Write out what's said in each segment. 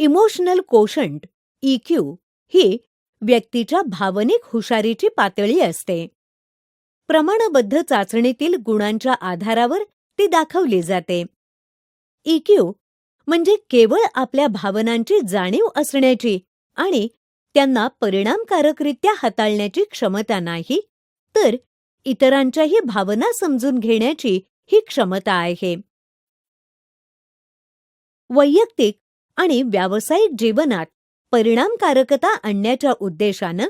Emotional quotient इक्यू ही व्यक्तीच्या भावनिक हुशारीची पातळी असते. प्रमाणबद्ध चाचणीतील गुणांच्या आधारावर ती दाखवली जाते. इक्यू म्हणजे केवळ आपल्या भावनांची जाणीव असण्याची आणि त्यांना परिणामकारकरित्या हाताळण्याची क्षमता नाही तर इतरांच्याही भावना समजून घेण्याची ही क्षमता आहे. वैयक्तिक आणि व्यावसायिक जीवनात परिणामकारकता आणण्याच्या उद्देशानं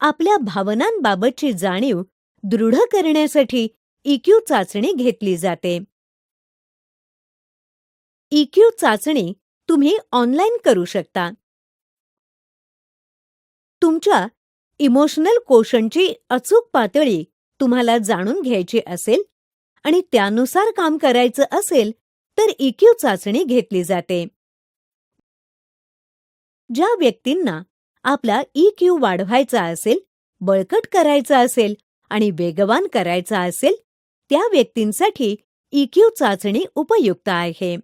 आपल्या भावनांबाबतची जाणीव दृढ करण्यासाठी इक्यू चाचणी घेतली जाते. इक्यू चाचणी तुम्ही ऑनलाईन करू शकता. तुमच्या इमोशनल कोशनची अचूक पातळी तुम्हाला जाणून घ्यायची असेल आणि त्यानुसार काम करायचं असेल तर इक्यू चाचणी घेतली जाते. ज्या व्यक्तींना आपला ई क्यू वाढवायचा असेल बळकट करायचा असेल आणि वेगवान करायचा असेल त्या व्यक्तींसाठी इक्यू चाचणी उपयुक्त आहे.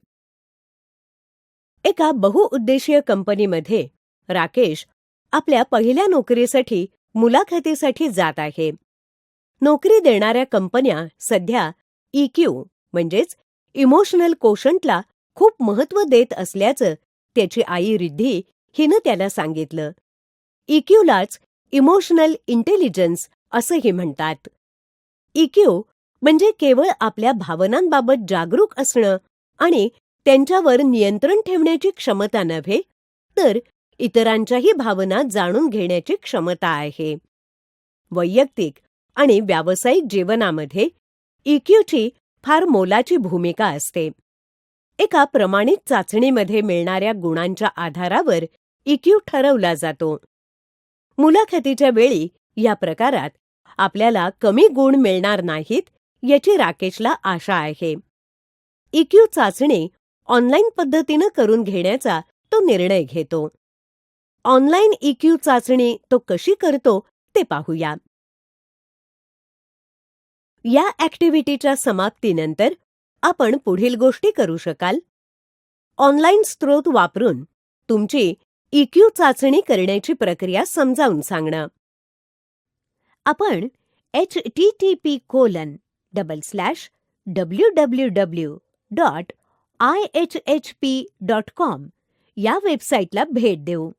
एका बहुउद्देशीय कंपनीमध्ये राकेश आपल्या पहिल्या नोकरीसाठी मुलाखतीसाठी जात आहे. नोकरी देणाऱ्या कंपन्या सध्या इक्यू म्हणजेच इमोशनल कोशंटला खूप महत्त्व देत असल्याचं त्याची आई रिद्धी हिनं त्याला सांगितलं इक्यूलाच इमोशनल इंटेलिजन्स असंही म्हणतात. इक्यू म्हणजे केवळ आपल्या भावनांबाबत जागरूक असणं आणि त्यांच्यावर नियंत्रण ठेवण्याची क्षमता नव्हे तर इतरांच्याही भावना जाणून घेण्याची क्षमता आहे. वैयक्तिक आणि व्यावसायिक जीवनामध्ये इक्यूची फार मोलाची भूमिका असते. एका प्रमाणित चाचणीमध्ये मिळणाऱ्या गुणांच्या आधारावर इक्यू ठरवला जातो. मुलाखतीच्या वेळी या प्रकारात आपल्याला कमी गुण मिळणार नाहीत याची राकेशला आशा आहे. इक्यू चाचणी ऑनलाईन पद्धतीनं करून घेण्याचा तो निर्णय घेतो. ऑनलाईन इक्यू चाचणी तो कशी करतो ते पाहूया. या ॲक्टिव्हिटीच्या समाप्तीनंतर आपण पुढील गोष्टी करू शकाल. ऑनलाईन स्त्रोत वापरून तुमची इक्यू चाचणी करण्याची प्रक्रिया समजावून सांगणं. आपण H T T P colon double slash W W W dot I H H P dot com या वेबसाईटला भेट देऊ.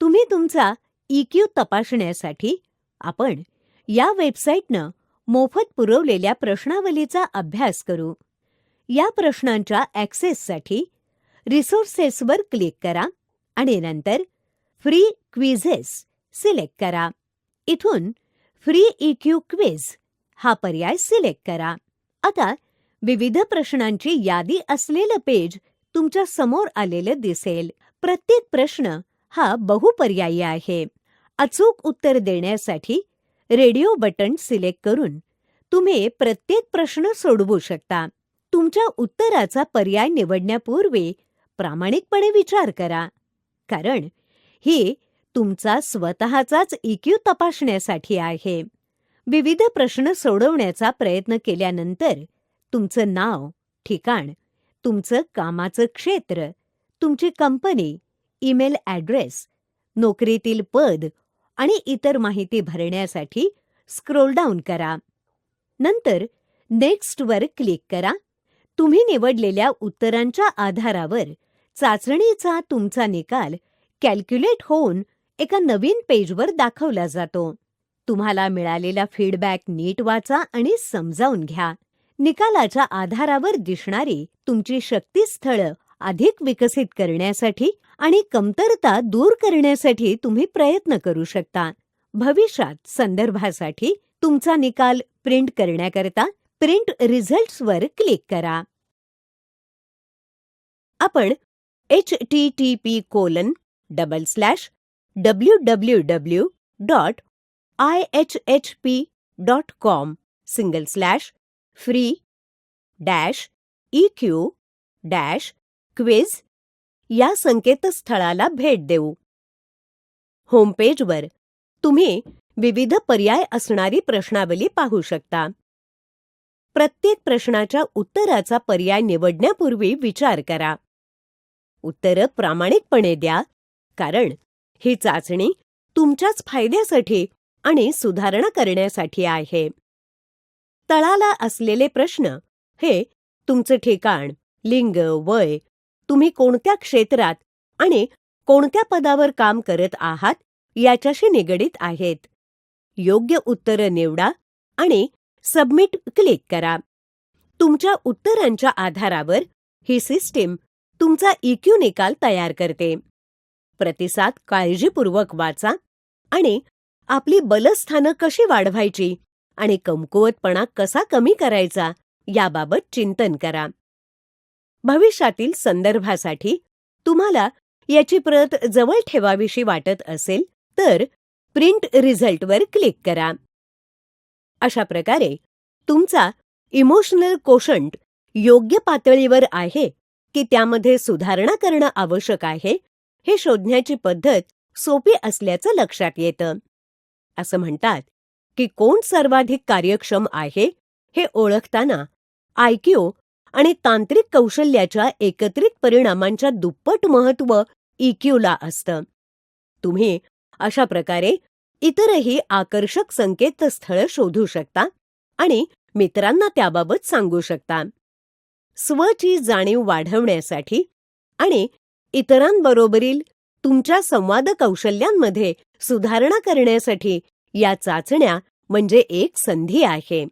तुम्ही तुमचा इक्यू तपासण्यासाठी आपण या वेबसाईटनं मोफत पुरवलेल्या प्रश्नावलीचा अभ्यास करू. या प्रश्नांच्या ॲक्सेससाठी रिसोर्सेसवर क्लिक करा. आणि नंतर फ्री क्विझेस सिलेक्ट करा. इथून फ्री इक्यू क्विज हा पर्याय सिलेक्ट करा. आता विविध प्रश्नांची यादी असलेलं पेज तुमच्यासमोर आलेलं दिसेल. प्रत्येक प्रश्न हा बहुपर्यायी आहे. अचूक उत्तर देण्यासाठी रेडिओ बटन सिलेक्ट करून तुम्ही प्रत्येक प्रश्न सोडवू शकता. तुमच्या उत्तराचा पर्याय निवडण्यापूर्वी प्रामाणिकपणे विचार करा. कारण ही तुमचा स्वतःचाच इक्यू तपासण्यासाठी आहे. विविध प्रश्न सोडवण्याचा प्रयत्न केल्यानंतर तुमचं नाव ठिकाण तुमचं कामाचं क्षेत्र तुमची कंपनी ईमेल ॲड्रेस नोकरीतील पद आणि इतर माहिती भरण्यासाठी स्क्रोल डाऊन करा. नंतर नेक्स्टवर क्लिक करा. तुम्ही निवडलेल्या उत्तरांच्या आधारावर चाचणीचा तुमचा निकाल कॅल्क्युलेट होऊन एका नवीन पेजवर दाखवला जातो. तुम्हाला मिळालेला फीडबॅक नीट वाचा आणि समजावून घ्या. निकालाच्या आधारावर दिसणारी तुमची शक्तीस्थळं अधिक विकसित करण्यासाठी आणि कमतरता दूर करण्यासाठी तुम्ही प्रयत्न करू शकता. भविष्यात संदर्भासाठी तुमचा निकाल प्रिंट करण्याकरता प्रिंट रिझल्ट्सवर क्लिक करा. आपण H T T P colon double slash W W W dot I H H P dot com single slash free dash E Q dash quiz या संकेतस्थळाला भेट देऊ. होमपेजवर तुम्ही विविध पर्याय असणारी प्रश्नावली पाहू शकता. प्रत्येक प्रश्नाच्या उत्तराचा पर्याय निवडण्यापूर्वी विचार करा. उत्तरं प्रामाणिकपणे द्या. कारण ही चाचणी तुमच्याच फायद्यासाठी आणि सुधारणा करण्यासाठी आहे. तळाला असलेले प्रश्न हे तुमचं ठिकाण लिंग वय तुम्ही कोणत्या क्षेत्रात आणि कोणत्या पदावर काम करत आहात याच्याशी निगडीत आहेत. योग्य उत्तरं निवडा आणि सबमिट क्लिक करा. तुमच्या उत्तरांच्या आधारावर ही सिस्टीम तुमचा इक्यू निकाल तयार करते. प्रतिसाद काळजीपूर्वक वाचा आणि आपली बलस्थानं कशी वाढवायची आणि कमकुवतपणा कसा कमी करायचा याबाबत चिंतन करा. भविष्यातील संदर्भासाठी तुम्हाला याची प्रत जवळ ठेवावीशी वाटत असेल तर प्रिंट रिझल्टवर क्लिक करा. अशा प्रकारे तुमचा इमोशनल कोशंट योग्य पातळीवर आहे की त्यामध्ये सुधारणा करणं आवश्यक आहे हे शोधण्याची पद्धत सोपी असल्याचं लक्षात येतं. असं म्हणतात की कोण सर्वाधिक कार्यक्षम आहे हे ओळखताना आयक्यू आणि तांत्रिक कौशल्याच्या एकत्रित परिणामांच्या दुप्पट महत्त्व इक्यूला असतं. तुम्ही अशा प्रकारे इतरही आकर्षक संकेतस्थळं शोधू शकता आणि मित्रांना त्याबाबत सांगू शकता. स्वची जाणीव वाढवण्यासाठी आणि इतरांबरोबरील तुमच्या संवाद कौशल्यांमध्ये सुधारणा करण्यासाठी या चाचण्या म्हणजे एक संधी आहे.